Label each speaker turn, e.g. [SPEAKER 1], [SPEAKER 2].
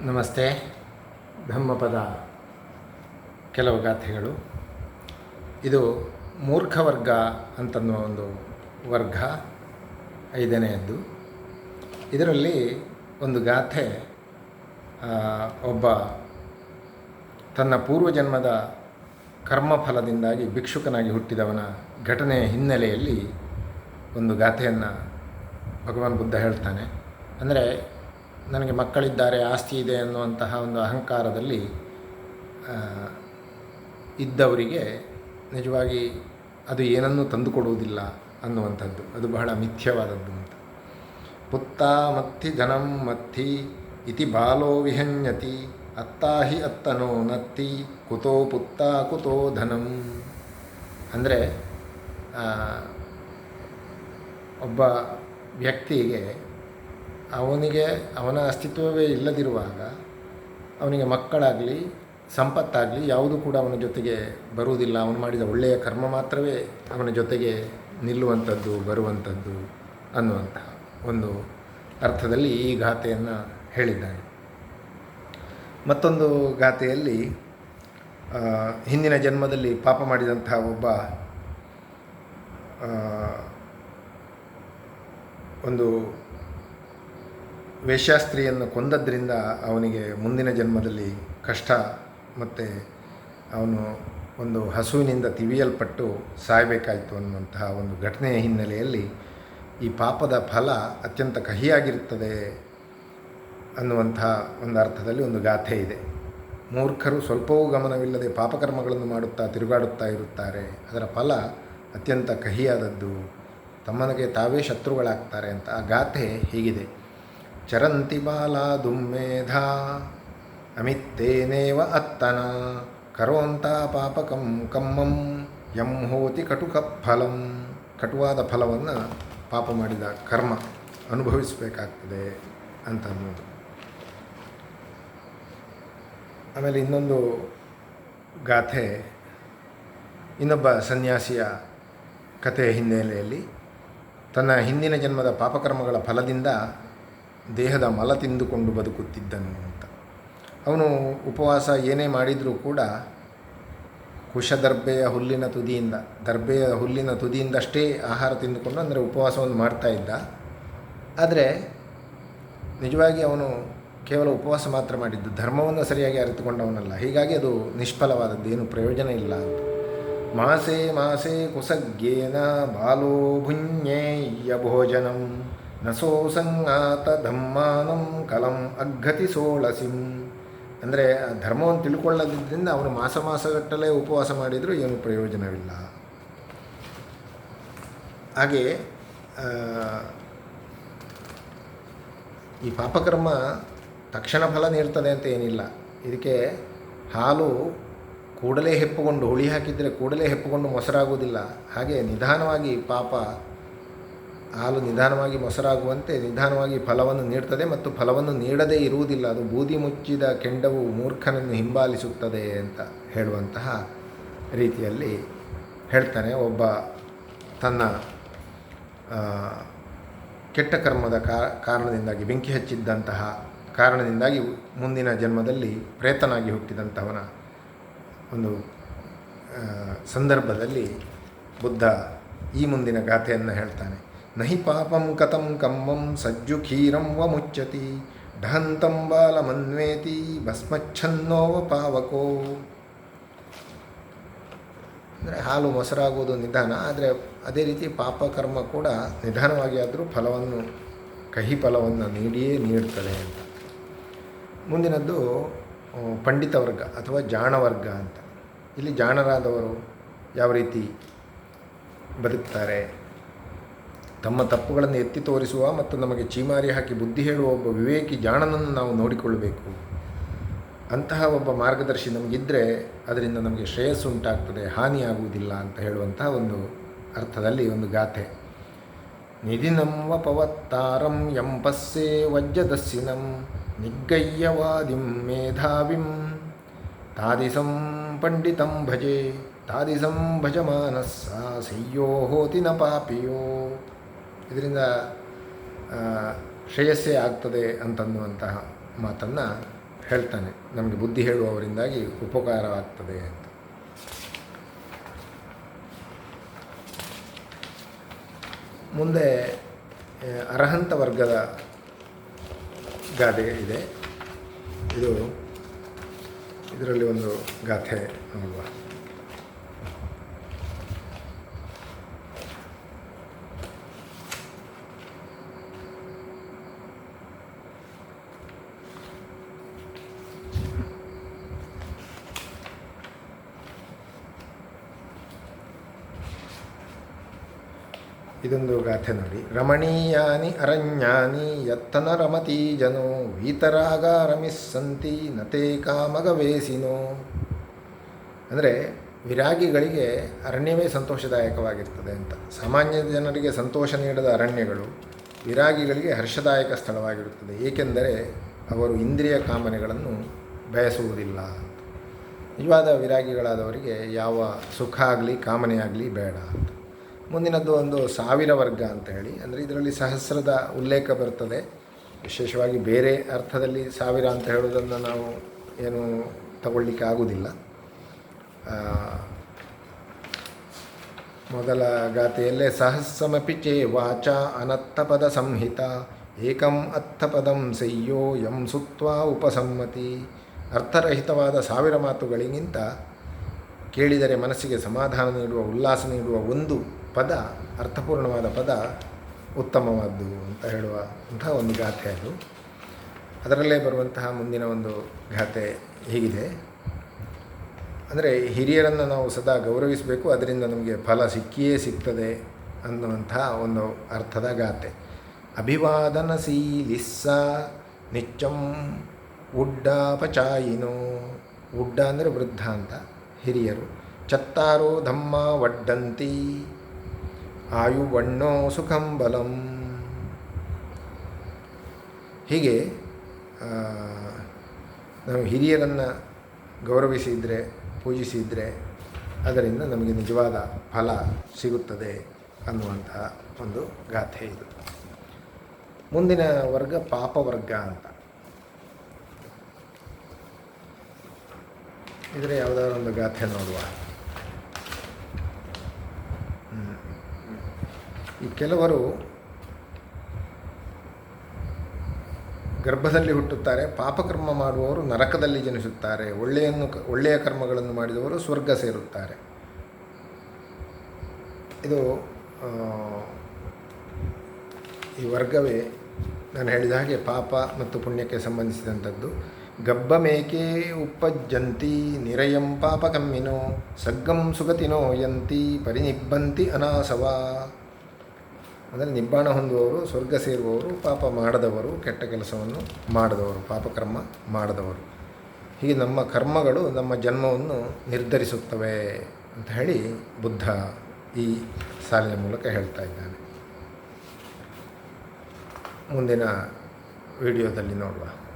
[SPEAKER 1] ನಮಸ್ತೆ. ಬ್ರಹ್ಮಪದ ಕೆಲವು ಗಾಥೆಗಳು. ಇದು ಮೂರ್ಖ ವರ್ಗ ಅಂತನ್ನುವ ಒಂದು ವರ್ಗ, ಐದನೆಯದ್ದು. ಇದರಲ್ಲಿ ಒಂದು ಗಾಥೆ ಒಬ್ಬ ತನ್ನ ಪೂರ್ವಜನ್ಮದ ಕರ್ಮಫಲದಿಂದಾಗಿ ಭಿಕ್ಷುಕನಾಗಿ ಹುಟ್ಟಿದವನ ಘಟನೆಯ ಹಿನ್ನೆಲೆಯಲ್ಲಿ ಒಂದು ಗಾಥೆಯನ್ನು ಭಗವಾನ್ ಬುದ್ಧ ಹೇಳ್ತಾನೆ. ಅಂದರೆ ನನಗೆ ಮಕ್ಕಳಿದ್ದಾರೆ, ಆಸ್ತಿ ಇದೆ ಅನ್ನುವಂತಹ ಒಂದು ಅಹಂಕಾರದಲ್ಲಿ ಇದ್ದವರಿಗೆ ನಿಜವಾಗಿ ಅದು ಏನನ್ನೂ ತಂದುಕೊಡುವುದಿಲ್ಲ ಅನ್ನುವಂಥದ್ದು. ಅದು ಬಹಳ ಮಿಥ್ಯವಾದದ್ದು ಅಂತ. ಪುತ್ತ ಮತ್ತಿ ಧನಂ ಮತ್ತಿ ಇತಿ ಬಾಲೋ ವಿಹನ್ಯತಿ, ಅತ್ತಾ ಹಿ ಅತ್ತನೋ ನತ್ತಿ, ಕುತೋ ಪುತ್ತ ಕುತೋ ಧನಂ. ಅಂದರೆ ಒಬ್ಬ ವ್ಯಕ್ತಿಗೆ ಅವನಿಗೆ, ಅವನ ಅಸ್ತಿತ್ವವೇ ಇಲ್ಲದಿರುವಾಗ, ಅವನಿಗೆ ಮಕ್ಕಳಾಗಲಿ, ಸಂಪತ್ತಾಗಲಿ ಯಾವುದು ಕೂಡ ಅವನ ಜೊತೆಗೆ ಬರುವುದಿಲ್ಲ. ಅವನು ಮಾಡಿದ ಒಳ್ಳೆಯ ಕರ್ಮ ಮಾತ್ರವೇ ಅವನ ಜೊತೆಗೆ ನಿಲ್ಲುವಂಥದ್ದು, ಬರುವಂಥದ್ದು ಅನ್ನುವಂತಹ ಒಂದು ಅರ್ಥದಲ್ಲಿ ಈ ಗಾಥೆಯನ್ನು ಹೇಳಿದ್ದಾನೆ. ಮತ್ತೊಂದು ಗಾಥೆಯಲ್ಲಿ ಹಿಂದಿನ ಜನ್ಮದಲ್ಲಿ ಪಾಪ ಮಾಡಿದಂತಹ ಒಬ್ಬ ಒಂದು ವೇಶ್ಯಾಸ್ತ್ರೀಯನ್ನು ಕೊಂದದ್ರಿಂದ ಅವನಿಗೆ ಮುಂದಿನ ಜನ್ಮದಲ್ಲಿ ಕಷ್ಟ ಮತ್ತು ಅವನು ಒಂದು ಹಸುವಿನಿಂದ ತಿವಿಯಲ್ಪಟ್ಟು ಸಾಯಬೇಕಾಯಿತು ಅನ್ನುವಂತಹ ಒಂದು ಘಟನೆಯ ಹಿನ್ನೆಲೆಯಲ್ಲಿ ಈ ಪಾಪದ ಫಲ ಅತ್ಯಂತ ಕಹಿಯಾಗಿರುತ್ತದೆ ಅನ್ನುವಂತಹ ಒಂದು ಅರ್ಥದಲ್ಲಿ ಒಂದು ಗಾಥೆ ಇದೆ. ಮೂರ್ಖರು ಸ್ವಲ್ಪವೂ ಗಮನವಿಲ್ಲದೆ ಪಾಪಕರ್ಮಗಳನ್ನು ಮಾಡುತ್ತಾ ತಿರುಗಾಡುತ್ತಾ ಇರುತ್ತಾರೆ. ಅದರ ಫಲ ಅತ್ಯಂತ ಕಹಿಯಾದದ್ದು ತಮ್ಮನಿಗೆ ತಾವೇ ಶತ್ರುಗಳಾಗ್ತಾರೆ ಅಂತ ಆ ಗಾಥೆ ಹೀಗಿದೆ. ಚರಂತಿ ಬಾಲ ದುಮ್ಮೇಧ, ಅಮಿತ್ತೇನೇವ ಅತ್ತನ, ಕರೋಂತ ಪಾಪಕಂ ಕಮ್ಮಂ, ಯಂ ಹೋತಿ ಕಟುಕ ಫಲಂ. ಕಟುವಾದ ಫಲವನ್ನು ಪಾಪ ಮಾಡಿದ ಕರ್ಮ ಅನುಭವಿಸಬೇಕಾಗ್ತದೆ ಅಂತ ಅನ್ನೋದು. ಆಮೇಲೆ ಇನ್ನೊಂದು ಗಾಥೆ, ಇನ್ನೊಬ್ಬ ಸನ್ಯಾಸಿಯ ಕಥೆಯ ಹಿನ್ನೆಲೆಯಲ್ಲಿ ತನ್ನ ಹಿಂದಿನ ಜನ್ಮದ ಪಾಪಕರ್ಮಗಳ ಫಲದಿಂದ ದೇಹದ ಮಲ ತಿಂದುಕೊಂಡು ಬದುಕುತ್ತಿದ್ದನು ಅಂತ. ಅವನು ಉಪವಾಸ ಏನೇ ಮಾಡಿದರೂ ಕೂಡ ಕುಶದರ್ಬೆಯ ಹುಲ್ಲಿನ ತುದಿಯಿಂದ ದರ್ಬೆಯ ಹುಲ್ಲಿನ ತುದಿಯಿಂದಷ್ಟೇ ಆಹಾರ ತಿಂದುಕೊಂಡು ಅಂದರೆ ಉಪವಾಸವನ್ನು ಮಾಡ್ತಾ ಇದ್ದ. ಆದರೆ ನಿಜವಾಗಿ ಅವನು ಕೇವಲ ಉಪವಾಸ ಮಾತ್ರ ಮಾಡಿದ್ದು, ಧರ್ಮವನ್ನು ಸರಿಯಾಗಿ ಅರಿತುಕೊಂಡವನಲ್ಲ. ಹೀಗಾಗಿ ಅದು ನಿಷ್ಫಲವಾದದ್ದು, ಏನು ಪ್ರಯೋಜನ ಇಲ್ಲ ಅಂತ. ಮಾಸೆ ಮಾಸೆ ಕುಸಗ್ಗೇನ ಬಾಲೋ ಭುಂಜೇಯ ಭೋಜನಂ. ನಸೋ ಸಂಗಾತ ಧಮ್ಮಾನಂ ಕಲಂ ಅಗ್ಗತಿ ಸೋಳಸಿಂ. ಅಂದರೆ ಧರ್ಮವನ್ನು ತಿಳ್ಕೊಳ್ಳೋದ್ರಿಂದ ಅವನು ಮಾಸ ಮಾಸಗಟ್ಟಲೆ ಉಪವಾಸ ಮಾಡಿದರೂ ಏನು ಪ್ರಯೋಜನವಿಲ್ಲ. ಹಾಗೆ ಈ ಪಾಪಕರ್ಮ ತಕ್ಷಣ ಫಲ ನೀಡ್ತದೆ ಅಂತ ಏನಿಲ್ಲ. ಇದಕ್ಕೆ ಹಾಲು ಕೂಡಲೇ ಹೆಪ್ಪುಗೊಂಡು ಹುಳಿ ಹಾಕಿದರೆ ಕೂಡಲೇ ಹೆಪ್ಪುಗೊಂಡು ಮೊಸರಾಗುವುದಿಲ್ಲ. ಹಾಗೆ ನಿಧಾನವಾಗಿ ಪಾಪ ಹಾಲು ನಿಧಾನವಾಗಿ ಮೊಸರಾಗುವಂತೆ ನಿಧಾನವಾಗಿ ಫಲವನ್ನು ನೀಡ್ತದೆ ಮತ್ತು ಫಲವನ್ನು ನೀಡದೇ ಇರುವುದಿಲ್ಲ. ಅದು ಬೂದಿ ಮುಚ್ಚಿದ ಕೆಂಡವು ಮೂರ್ಖನನ್ನು ಹಿಂಬಾಲಿಸುತ್ತದೆ ಅಂತ ಹೇಳುವಂತಹ ರೀತಿಯಲ್ಲಿ ಹೇಳ್ತಾನೆ ಒಬ್ಬ ತನ್ನ ಕೆಟ್ಟ ಕರ್ಮದ ಕಾರಣದಿಂದಾಗಿ, ಬೆಂಕಿ ಹಚ್ಚಿದ್ದಂತಹ ಕಾರಣದಿಂದಾಗಿ ಮುಂದಿನ ಜನ್ಮದಲ್ಲಿ ಪ್ರೇತನಾಗಿ ಹುಟ್ಟಿದಂಥವನ ಒಂದು ಸಂದರ್ಭದಲ್ಲಿ ಬುದ್ಧ ಈ ಮುಂದಿನ ಗಾಥೆಯನ್ನು ಹೇಳ್ತಾನೆ. ನಹಿ ಪಾಪಂ ಕಮ್ಮಂ ಸಜ್ಜು ಖೀರಂ ವ ಮುಚ್ಚತಿ ಢಹಂತಂ ಬಾಲಮನ್ವೇತಿ ಭಸ್ಮಚ್ಛನ್ನೋವ ಪಾವಕೋ ಅಂದರೆ ಹಾಲು ಮೊಸರಾಗುವುದು ನಿಧಾನ, ಆದರೆ ಅದೇ ರೀತಿ ಪಾಪಕರ್ಮ ಕೂಡ ನಿಧಾನವಾಗಿ ಆದರೂ ಫಲವನ್ನು, ಕಹಿ ಫಲವನ್ನು ನೀಡಿಯೇ ನೀಡ್ತದೆ ಅಂತ. ಮುಂದಿನದ್ದು ಪಂಡಿತ ವರ್ಗ ಅಥವಾ ಜಾಣ ವರ್ಗ ಅಂತ. ಇಲ್ಲಿ ಜಾಣರಾದವರು ಯಾವ ರೀತಿ ಬದುಕ್ತಾರೆ? ತಮ್ಮ ತಪ್ಪುಗಳನ್ನು ಎತ್ತಿ ತೋರಿಸುವ ಮತ್ತು ನಮಗೆ ಚೀಮಾರಿ ಹಾಕಿ ಬುದ್ಧಿ ಹೇಳುವ ಒಬ್ಬ ವಿವೇಕಿ ಜಾಣನನ್ನು ನಾವು ನೋಡಿಕೊಳ್ಳಬೇಕು. ಅಂತಹ ಒಬ್ಬ ಮಾರ್ಗದರ್ಶಿ ನಮಗಿದ್ದರೆ ಅದರಿಂದ ನಮಗೆ ಶ್ರೇಯಸ್ಸು ಉಂಟಾಗ್ತದೆ, ಹಾನಿಯಾಗುವುದಿಲ್ಲ ಅಂತ ಹೇಳುವಂತಹ ಒಂದು ಅರ್ಥದಲ್ಲಿ ಒಂದು ಗಾಥೆ. ನಿಧಿನಂ ಪವತ್ತಾರಂ ಎಂಪಸ್ಸೇ ವಜ್ಜದಸ್ಸಿನಂ ನಿಗ್ಗಯ್ಯವಾದಿಂ ಮೇಧಾವಿಂ ತಾದಿಸಂ ಪಂಡಿತಂ ಭಜೆ ತಾದಿಸಂ ಭಜಮಾನಸ್ಸ ಸಯ್ಯೋ ಹೋತಿ ಪಾಪಿಯೋ. ಇದರಿಂದ ಶ್ರೇಯಸ್ಸೇ ಆಗ್ತದೆ ಅಂತನ್ನುವಂತಹ ಮಾತನ್ನು ಹೇಳ್ತಾನೆ. ನಮಗೆ ಬುದ್ಧಿ ಹೇಳುವವರಿಂದಾಗಿ ಉಪಕಾರವಾಗ್ತದೆ ಅಂತ. ಮುಂದೆ ಅರ್ಹಂತ ವರ್ಗದ ಗಾದೆ ಇದೆ. ಇದು, ಇದರಲ್ಲಿ ಒಂದು ಗಾಥೆ ನೋಡುವ. ಇದೊಂದು ಗಾಥೆ ನೋಡಿ. ರಮಣೀಯಾನಿ ಅರಣ್ಯಾನಿ ಯತ್ತನ ರಮತಿ ಜನೋ ವೀತರಾಗ ರಮಿಸ್ಸಂತಿ ನತೆ ಕಾಮಗವೇಸಿನೋ. ಅಂದರೆ ವಿರಾಗಿಗಳಿಗೆ ಅರಣ್ಯವೇ ಸಂತೋಷದಾಯಕವಾಗಿರ್ತದೆ ಅಂತ. ಸಾಮಾನ್ಯ ಜನರಿಗೆ ಸಂತೋಷ ನೀಡದ ಅರಣ್ಯಗಳು ವಿರಾಗಿಗಳಿಗೆ ಹರ್ಷದಾಯಕ ಸ್ಥಳವಾಗಿರುತ್ತದೆ. ಏಕೆಂದರೆ ಅವರು ಇಂದ್ರಿಯ ಕಾಮನೆಗಳನ್ನು ಬಯಸುವುದಿಲ್ಲ ನಿಜವಾದ ವಿರಾಗಿಗಳಾದವರಿಗೆ ಯಾವ ಸುಖ ಆಗಲಿ ಕಾಮನೆ ಆಗಲಿ ಬೇಡ ಅಂತ. ಮುಂದಿನದ್ದು ಒಂದು ಸಾವಿರ ವರ್ಗ ಅಂತ ಹೇಳಿ. ಅಂದರೆ ಇದರಲ್ಲಿ ಸಹಸ್ರದ ಉಲ್ಲೇಖ ಬರ್ತದೆ. ವಿಶೇಷವಾಗಿ ಬೇರೆ ಅರ್ಥದಲ್ಲಿ ಸಾವಿರ ಅಂತ ಹೇಳೋದನ್ನು ನಾವು ಏನು ತಗೊಳ್ಳಿಕ್ಕೆ ಆಗುವುದಿಲ್ಲ ಮೊದಲ ಗಾತೆಯಲ್ಲೇ ಸಹಸ್ರಮಪಿ ಚೇ ವಾಚ ಅನತ್ತಪದ ಸಂಹಿತ, ಏಕಂ ಅರ್ಥಪದಂ ಸೆಯ್ಯೋ ಯಂ ಸುತ್ವ ಉಪಸಮ್ಮತಿ. ಅರ್ಥರಹಿತವಾದ ಸಾವಿರ ಮಾತುಗಳಿಗಿಂತ ಕೇಳಿದರೆ ಮನಸ್ಸಿಗೆ ಸಮಾಧಾನ ನೀಡುವ, ಉಲ್ಲಾಸ ನೀಡುವ ಒಂದು ಪದ, ಅರ್ಥಪೂರ್ಣವಾದ ಪದ ಉತ್ತಮವಾದ್ದು ಅಂತ ಹೇಳುವ ಅಂತಹ ಒಂದು ಗಾಥೆ ಅದು. ಅದರಲ್ಲೇ ಬರುವಂತಹ ಮುಂದಿನ ಒಂದು ಗಾಥೆ ಹೀಗಿದೆ. ಅಂದರೆ ಹಿರಿಯರನ್ನು ನಾವು ಸದಾ ಗೌರವಿಸಬೇಕು, ಅದರಿಂದ ನಮಗೆ ಫಲ ಸಿಕ್ಕಿಯೇ ಸಿಗ್ತದೆ ಅನ್ನುವಂತಹ ಒಂದು ಅರ್ಥದ ಗಾತೆ ಅಭಿವಾದನಶೀಲಿಸ್ಸ ನಿಚ್ಚಂ ಉಡ್ಡಾಪಚಾಯಿನೋ. ಉಡ್ಡ ಅಂದರೆ ವೃದ್ಧ ಅಂತ, ಹಿರಿಯರು. ಚತ್ತಾರೋ ಧಮ್ಮ ವಡ್ಡಂತಿ. ಆಯುವಣ್ಣೋ ಸುಖಂ ಬಲಂ. ಹೀಗೆ ನಾವು ಹಿರಿಯರನ್ನು ಗೌರವಿಸಿದರೆ, ಪೂಜಿಸಿದರೆ ಅದರಿಂದ ನಮಗೆ ನಿಜವಾದ ಫಲ ಸಿಗುತ್ತದೆ ಅನ್ನುವಂತಹ ಒಂದು ಗಾಥೆ ಇದು. ಮುಂದಿನ ವರ್ಗ ಪಾಪ ವರ್ಗ ಅಂತ. ಇದರ ಯಾವುದಾದ್ರು ಒಂದು ಗಾಥೆ ನೋಡುವ. ಈ ಕೆಲವರು ಗರ್ಭದಲ್ಲಿ ಹುಟ್ಟುತ್ತಾರೆ, ಪಾಪಕರ್ಮ ಮಾಡುವವರು ನರಕದಲ್ಲಿ ಜನಿಸುತ್ತಾರೆ, ಒಳ್ಳೆಯನ್ನು ಒಳ್ಳೆಯ ಕರ್ಮಗಳನ್ನು ಮಾಡಿದವರು ಸ್ವರ್ಗ ಸೇರುತ್ತಾರೆ. ಇದು ಈ ವರ್ಗವೇ ನಾನು ಹೇಳಿದ ಹಾಗೆ ಪಾಪ ಮತ್ತು ಪುಣ್ಯಕ್ಕೆ ಸಂಬಂಧಿಸಿದಂಥದ್ದು. ಗಬ್ಬ ಮೇಕೆ ಉಪ್ಪಜ್ಜಂತಿ ನಿರಯಂ ಪಾಪಕಮ್ಮಿನೋ ಸಗ್ಗಂ ಸುಗತಿನೋ ಯಂತಿ ಪರಿನಿಬ್ಬಂತಿ ಅನಾಸವ. ಅಂದರೆ ನಿಬ್ಬಾಣ ಹೊಂದುವವರು, ಸ್ವರ್ಗ ಸೇರುವವರು, ಪಾಪ ಮಾಡದವರು, ಕೆಟ್ಟ ಕೆಲಸವನ್ನು ಮಾಡದವರು ಪಾಪಕರ್ಮ ಮಾಡದವರು. ಹೀಗೆ ನಮ್ಮ ಕರ್ಮಗಳು ನಮ್ಮ ಜನ್ಮವನ್ನು ನಿರ್ಧರಿಸುತ್ತವೆ ಅಂತ ಹೇಳಿ ಬುದ್ಧ ಈ ಸಾಲಿನ ಮೂಲಕ ಹೇಳ್ತಾ ಇದ್ದಾನೆ. ಮುಂದಿನ ವಿಡಿಯೋದಲ್ಲಿ ನೋಡುವ.